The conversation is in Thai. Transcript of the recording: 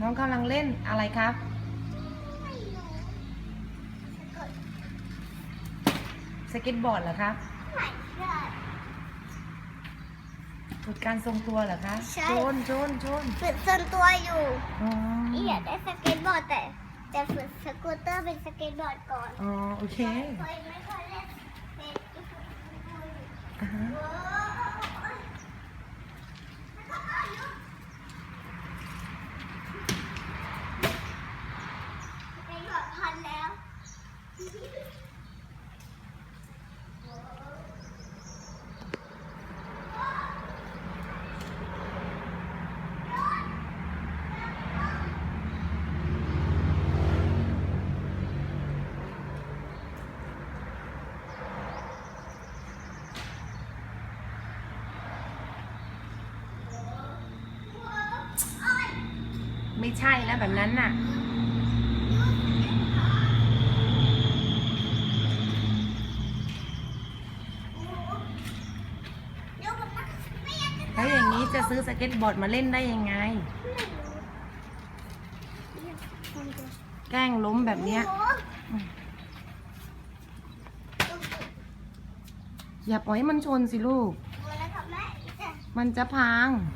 น้องกำลังเล่นอะไรครับไม่รู้กดสเก็ตบอร์ดเหรอครับไม่ได้ฝึกการทรงตัวเหรอคะใช่ โจนโจนโจนฝึกส่วนตัวอยู่อ๋อนี่อยากได้สเก็ตบอร์ดแต่แต่ฝึกสกูตเตอร์เป็นสเก็ตบอร์ดก่อนอ๋อโอเคเคยไม่เคยเล่นเป็นอ่าฮะ โอ้ยเป็นบอร์ดพันแล้ว ไม่ใช่แล้วแบบนั้นน่ะ เดี๋ยวผม ถ้าอย่างนี้จะซื้อสเก็ตบอร์ดมาเล่นได้ยังไง แกล้งล้มแบบเนี้ย อย่าปล่อยให้มันชนสิลูก มันจะพัง